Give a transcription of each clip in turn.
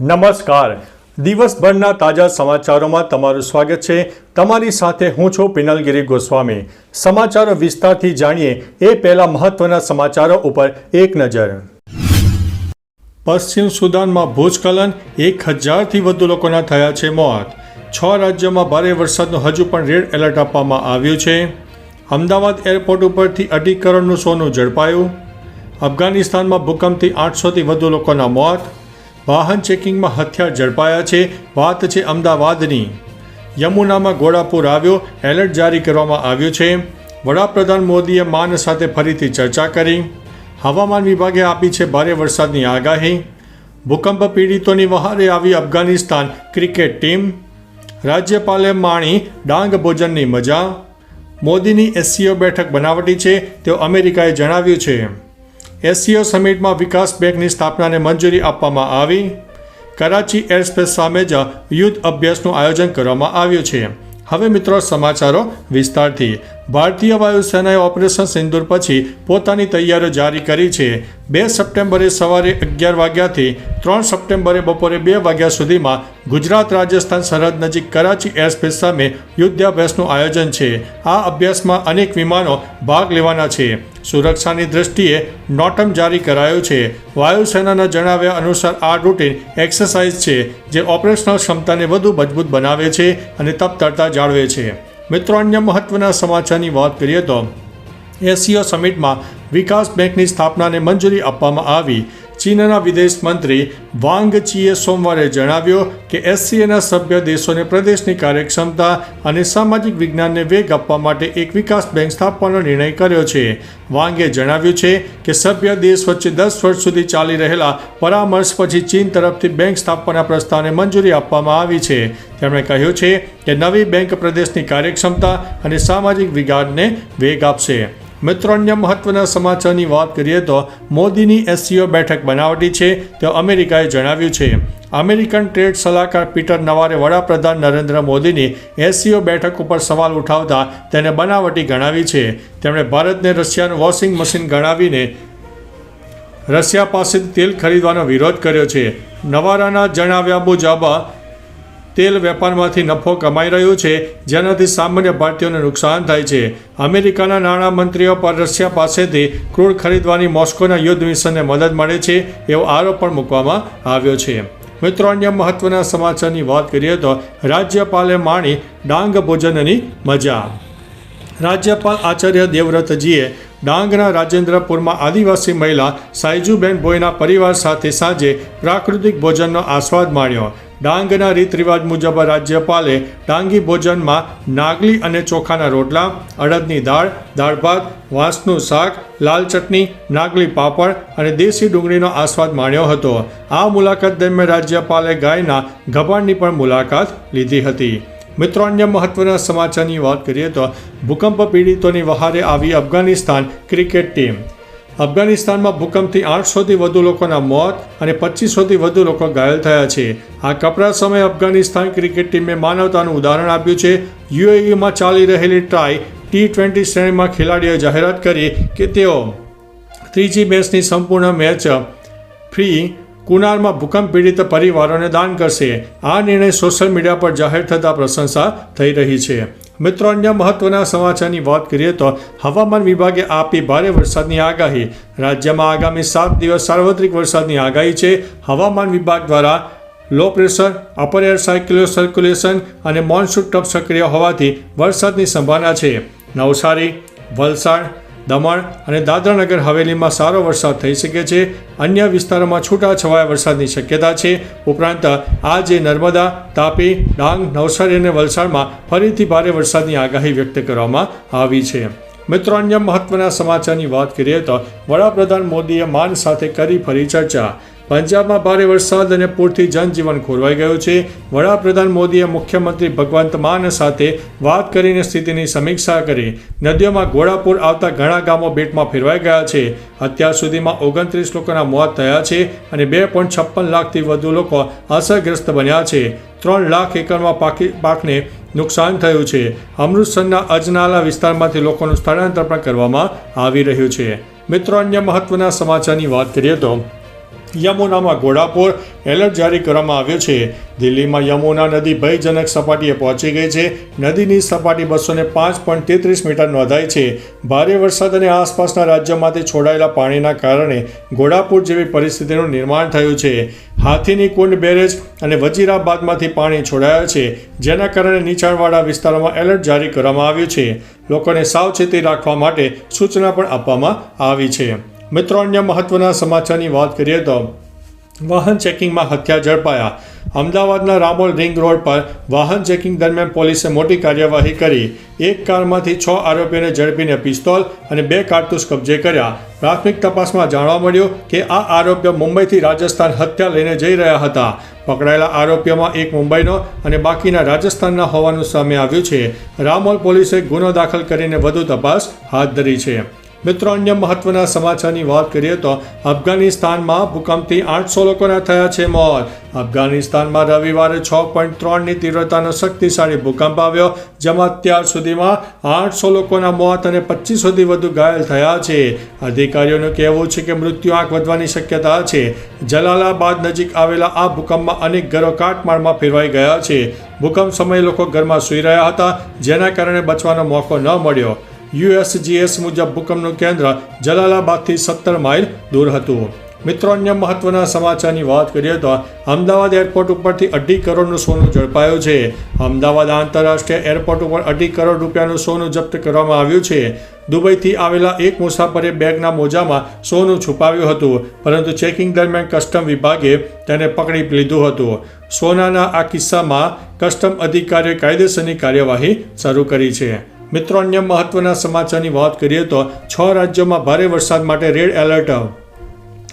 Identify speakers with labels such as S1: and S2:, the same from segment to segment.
S1: નમસ્કાર. દિવસભરના તાજા સમાચારોમાં તમારું સ્વાગત છે. તમારી સાથે હું છું પિનલગીરી ગોસ્વામી. સમાચારો વિસ્તારથી જાણીએ એ પહેલા મહત્વના સમાચારો ઉપર એક નજર. પશ્ચિમ સુદાનમાં ભૂસ્ખલન એક હજારથી વધુ લોકોના થયા છે મોત. છ રાજ્યોમાં ભારે વરસાદનું હજુ પણ રેડ એલર્ટ આપવામાં આવ્યું છે. અમદાવાદ એરપોર્ટ ઉપરથી અઢી કરોડનું સોનું ઝડપાયું. અફઘાનિસ્તાનમાં ભૂકંપથી આઠસોથી વધુ લોકોના મોત. વાહન ચેકિંગમાં હથિયાર ઝડપાયા છે. વાત છે અમદાવાદની. યમુનામાં ઘોડાપુર આવ્યો. એલર્ટ જારી કરવામાં આવ્યું છે. વડાપ્રધાન મોદીએ માન સાથે ફરીથી ચર્ચા કરી. હવામાન વિભાગે આપી છે ભારે વરસાદની આગાહી. ભૂકંપ પીડિતોની વહારે આવી અફઘાનિસ્તાન ક્રિકેટ ટીમ. રાજ્યપાલે માણી ડાંગ ભોજનની મજા. મોદીની એસસીઓ બેઠક બનાવટી છે. તેવું અમેરિકાએ જણાવ્યું છે. એસસીઓ સમિટમાં વિકાસ બેંકની સ્થાપનાને મંજૂરી આપવામાં આવી. કરાચી એરસ્પેસ સામે જ યુદ્ધ અભ્યાસનું આયોજન કરવામાં આવ્યું છે. હવે મિત્રો સમાચારો વિસ્તારથી. ભારતીય વાયુસેનાએ ઓપરેશન સિંદૂર પછી પોતાની તૈયારીઓ જારી કરી છે. બે સપ્ટેમ્બરે સવારે અગિયાર વાગ્યાથી ત્રણ સપ્ટેમ્બરે બપોરે બે વાગ્યા સુધીમાં ગુજરાત, રાજસ્થાન, સરહદ નજીક કરાચી એરસ્પેસ સામે યુદ્ધાભ્યાસનું આયોજન છે. આ અભ્યાસમાં અનેક વિમાનો ભાગ લેવાના છે. સુરક્ષાની દ્રષ્ટિએ નોટમ જારી કરાયો છે. વાયુસેનાના જણાવ્યા અનુસાર આ રૂટીન એક્સરસાઇઝ છે, જે ઓપરેશનલ ક્ષમતાને વધુ મજબૂત બનાવે છે અને તપતરતા જાળવે છે. મિત્રો, અન્ય મહત્વના સમાચારની વાત કરીએ તો એસીઓ સમિટમાં વિકાસ બેંકની સ્થાપનાને મંજૂરી આપવામાં આવી. ચીનના વિદેશ મંત્રી વાંગ ચીએ સોમવારે જણાવ્યું કે એસસીએના સભ્ય દેશોને પ્રદેશની કાર્યક્ષમતા અને સામાજિક વિજ્ઞાનને વેગ આપવા માટે એક વિકાસ બેંક સ્થાપવાનો નિર્ણય કર્યો છે. વાંગે જણાવ્યું છે કે સભ્ય દેશ વચ્ચે દસ વર્ષ સુધી ચાલી રહેલા પરામર્શ પછી ચીન તરફથી બેંક સ્થાપવાના પ્રસ્તાવને મંજૂરી આપવામાં આવી છે. તેમણે કહ્યું છે કે નવી બેંક પ્રદેશની કાર્યક્ષમતા અને સામાજિક વિજ્ઞાનને વેગ આપશે. મિત્રો, અન્ય મહત્વના સમાચારની વાત કરીએ તો મોદીની એસસીઓ બેઠક બનાવટી છે, તે અમેરિકાએ જણાવ્યું છે, અમેરિકન ટ્રેડ સલાહકાર પીટર નવારે વડાપ્રધાન નરેન્દ્ર મોદીની એસસીઓ બેઠક ઉપર સવાલ ઉઠાવતા તેને બનાવટી ગણાવી છે. તેમણે ભારતને રશિયાનું વોશિંગ મશીન ગણાવીને રશિયા પાસેથી તેલ ખરીદવાનો વિરોધ કર્યો છે. નવારાના જણાવ્યા મુજબ તેલ વેપારમાંથી નફો કમાઈ રહ્યું છે, જેનાથી સામાન્ય ભારતીયોને નુકસાન થાય છે. અમેરિકાના નાણામંત્રીઓ પર રશિયા પાસેથી ક્રૂડ ખરીદવાની મોસ્કોના યુદ્ધ મિશનને મદદ મળે છે, એવો આરોપ પણ મૂકવામાં આવ્યો છે. મિત્રો, અન્ય મહત્વના સમાચારની વાત કરીએ તો રાજ્યપાલે માણી ડાંગ ભોજનની મજા. રાજ્યપાલ આચાર્ય દેવવ્રતજીએ ડાંગના રાજેન્દ્રપુરમાં આદિવાસી મહિલા સાયજુબેન ભોયના પરિવાર સાથે સાંજે પ્રાકૃતિક ભોજનનો આસ્વાદ માણ્યો. ડાંગના રીત રિવાજ મુજબ રાજ્યપાલે ડાંગી ભોજનમાં નાગલી અને ચોખાના રોટલા, અડદની દાળ દાળ ભાત, વાંસનું શાક, લાલ ચટણી, નાગલી પાપડ અને દેશી ડુંગળીનો આસ્વાદ માણ્યો હતો. આ મુલાકાત દરમિયાન રાજ્યપાલે ગાયના ગભાણની પણ મુલાકાત લીધી હતી. મિત્રો, અન્ય મહત્વના સમાચારની વાત કરીએ તો ભૂકંપ પીડિતોની વહારે આવી અફઘાનિસ્તાન ક્રિકેટ ટીમ. અફઘાનિસ્તાનમાં ભૂકંપથી આઠસોથી વધુ લોકોના મોત અને પચીસોથી વધુ લોકો ઘાયલ થયા છે. આ કપરા સમયે અફઘાનિસ્તાન ક્રિકેટ ટીમે માનવતાનું ઉદાહરણ આપ્યું છે. યુએઈમાં ચાલી રહેલી ટ્રાય ટી ટ્વેન્ટી શ્રેણીમાં ખેલાડીઓએ જાહેરાત કરી કે તેઓ ત્રીજી મેચની સંપૂર્ણ મેચ ફ્રી કુનારમાં ભૂકંપ પીડિત પરિવારોને દાન કરશે. આ નિર્ણય સોશિયલ મીડિયા પર જાહેર થતાં પ્રશંસા થઈ રહી છે. મિત્રો, અન્ય મહત્વના સમાચારની વાત કરીએ તો હવામાન વિભાગે આપી ભારે વરસાદની આગાહી. રાજ્યમાં આગામી સાત દિવસ સાર્વત્રિક વરસાદની આગાહી છે. હવામાન વિભાગ દ્વારા low pressure, upper air cyclo circulation અને મોન્સૂન ટપ સક્રિય હોવાથી વરસાદની સંભાવના છે. નવસારી, વલસાડ દમણ અને દાદરાનગર હવેલીમાં સારો વરસાદ થઈ શકે છે. અન્ય વિસ્તારોમાં છૂટાછવાયા વરસાદની શક્યતા છે. ઉપરાંત, આજે નર્મદા, તાપી, ડાંગ, નવસારી અને વલસાડમાં ફરીથી ભારે વરસાદની આગાહી વ્યક્ત કરવામાં આવી છે. મિત્રો અન્ય મહત્વના સમાચારની વાત કરીએ તો વડાપ્રધાન મોદીએ માન સાથે કરી ફરી ચર્ચા. પંજાબમાં ભારે વરસાદ અને પૂરથી જનજીવન ખોરવાઈ ગયું છે. વડાપ્રધાન મોદીએ મુખ્યમંત્રી ભગવંત માન સાથે વાત કરીને સ્થિતિની સમીક્ષા કરી. નદીઓમાં ઘોડાપુર આવતા ઘણા ગામો બેટમાં ફેરવાઈ ગયા છે. અત્યાર સુધીમાં ઓગણત્રીસ લોકોના મોત થયા છે અને બે પોઈન્ટ છપ્પન લાખથી વધુ લોકો અસરગ્રસ્ત બન્યા છે. ત્રણ લાખ એકરમાં પાકી પાકને નુકસાન થયું છે. અમૃતસરના અજનાલા વિસ્તારમાંથી લોકોનું સ્થળાંતર પણ કરવામાં આવી રહ્યું છે. મિત્રો, અન્ય મહત્વના સમાચારની વાત કરીએ તો યમુનામાં ઘોડાપુર એલર્ટ જારી કરવામાં આવ્યો છે. દિલ્હીમાં યમુના નદી ભયજનક સપાટીએ પહોંચી ગઈ છે. નદીની સપાટી બસો ને પાંચ પોઈન્ટ તેત્રીસ મીટર નોંધાઈ છે. ભારે વરસાદ અને આસપાસના રાજ્યોમાંથી છોડાયેલા પાણીના કારણે ઘોડાપુર જેવી પરિસ્થિતિનું નિર્માણ થયું છે. હાથીની કુંડ બેરેજ અને વજીરાબાદમાંથી પાણી છોડાયા છે, જેના કારણે નીચાણવાળા વિસ્તારોમાં એલર્ટ જારી કરવામાં આવ્યું છે. લોકોને સાવચેતી રાખવા માટે સૂચના પણ આપવામાં આવી છે. મિત્રો, અન્ય મહત્વના સમાચારની વાત કરીએ તો વાહન ચેકિંગમાં હત્યા ઝડપાયા. અમદાવાદના રામોલ રિંગ રોડ પર વાહન ચેકિંગ દરમિયાન પોલીસે મોટી કાર્યવાહી કરી. એક કારમાંથી છ આરોપીઓને ઝડપીને પિસ્તોલ અને બે કારતૂસ કબજે કર્યા. પ્રાથમિક તપાસમાં જાણવા મળ્યું કે આ આરોપીઓ મુંબઈથી રાજસ્થાન હત્યા લઈને જઈ રહ્યા હતા. પકડાયેલા આરોપીઓમાં એક મુંબઈનો અને બાકીના રાજસ્થાનના હોવાનું સામે આવ્યું છે. રામોલ પોલીસે ગુનો દાખલ કરીને વધુ તપાસ હાથ ધરી છે. મિત્રો, અન્ય મહત્વના સમાચારની વાત કરીએ તો અફઘાનિસ્તાનમાં ભૂકંપથી આઠસો લોકોના થયા છે મોત. અફઘાનિસ્તાનમાં રવિવારે છ પોઈન્ટ ત્રણની તીવ્રતાનો શક્તિશાળી ભૂકંપ આવ્યો, જેમાં અત્યાર સુધીમાં આઠસો લોકોના મોત અને પચીસોથી વધુ ઘાયલ થયા છે. અધિકારીઓનું કહેવું છે કે મૃત્યુ આંક વધવાની શક્યતા છે. જલાલાબાદ નજીક આવેલા આ ભૂકંપમાં અનેક ઘરો કાટમાળમાં ફેરવાઈ ગયા છે. ભૂકંપ સમયે લોકો ઘરમાં સૂઈ રહ્યા હતા, જેના કારણે બચવાનો મોકો ન મળ્યો. યુએસજીએસ મુજબ ભૂકંપનું કેન્દ્ર જલાલાબાદથી સત્તર માઇલ દૂર હતું. મિત્રો, અન્ય મહત્વના સમાચારની વાત કરીએ તો અમદાવાદ એરપોર્ટ ઉપરથી અઢી કરોડનું સોનું ઝડપાયું છે. અમદાવાદ આંતરરાષ્ટ્રીય એરપોર્ટ ઉપર અઢી કરોડ રૂપિયાનું સોનું જપ્ત કરવામાં આવ્યું છે. દુબઈથી આવેલા એક મુસાફરે બેગના મોજામાં સોનું છુપાવ્યું હતું, પરંતુ ચેકિંગ દરમિયાન કસ્ટમ વિભાગે તેને પકડી લીધું હતું. સોનાના આ કિસ્સામાં કસ્ટમ અધિકારીએ કાયદેસરની કાર્યવાહી શરૂ કરી છે. મિત્રો અન્ય મહત્વના સમાચારની વાત કરીએ તો છ રાજ્યોમાં ભારે વરસાદ માટે રેડ એલર્ટ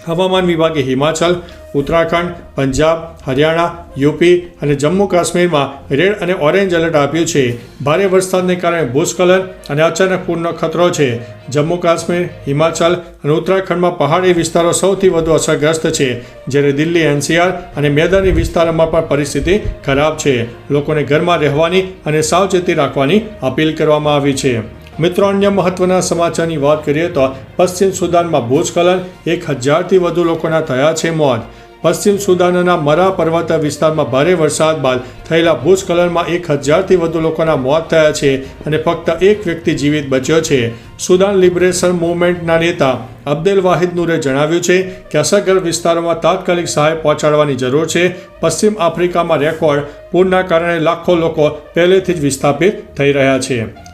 S1: હવામાન વિભાગે હિમાચલ, ઉત્તરાખંડ, પંજાબ, હરિયાણા, યુપી અને જમ્મુ કાશ્મીરમાં રેડ અને ઓરેન્જ એલર્ટ આપ્યું છે. ભારે વરસાદને કારણે ભૂસ્ખલન અને અચાનક પૂરનો ખતરો છે. જમ્મુ કાશ્મીર, હિમાચલ અને ઉત્તરાખંડમાં પહાડી વિસ્તારો સૌથી વધુ અસરગ્રસ્ત છે, જ્યારે દિલ્હી, એનસીઆર અને મેદાની વિસ્તારોમાં પણ પરિસ્થિતિ ખરાબ છે. લોકોને ઘરમાં રહેવાની અને સાવચેતી રાખવાની અપીલ કરવામાં આવી છે. મિત્રો, અન્ય મહત્વના સમાચારની વાત કરીએ તો પશ્ચિમ સુદાનમાં ભૂસ્ખલન એક હજારથી વધુ લોકોના થયા છે મોત. પશ્ચિમ સુદાનના મરા પર્વત વિસ્તારમાં ભારે વરસાદ બાદ થયેલા ભૂસ્ખલનમાં એક હજારથી વધુ લોકોના મોત થયા છે અને ફક્ત એક વ્યક્તિ જીવિત બચ્યો છે. સુદાન લિબરેશન મૂવમેન્ટના નેતા અબ્દેલ વાહિદ નૂરે જણાવ્યું છે કે અસરગ્રસ્ત વિસ્તારોમાં તાત્કાલિક સહાય પહોંચાડવાની જરૂર છે. પશ્ચિમ આફ્રિકામાં રેકોર્ડ પૂરના કારણે લાખો લોકો પહેલેથી જ વિસ્થાપિત થઈ રહ્યા છે.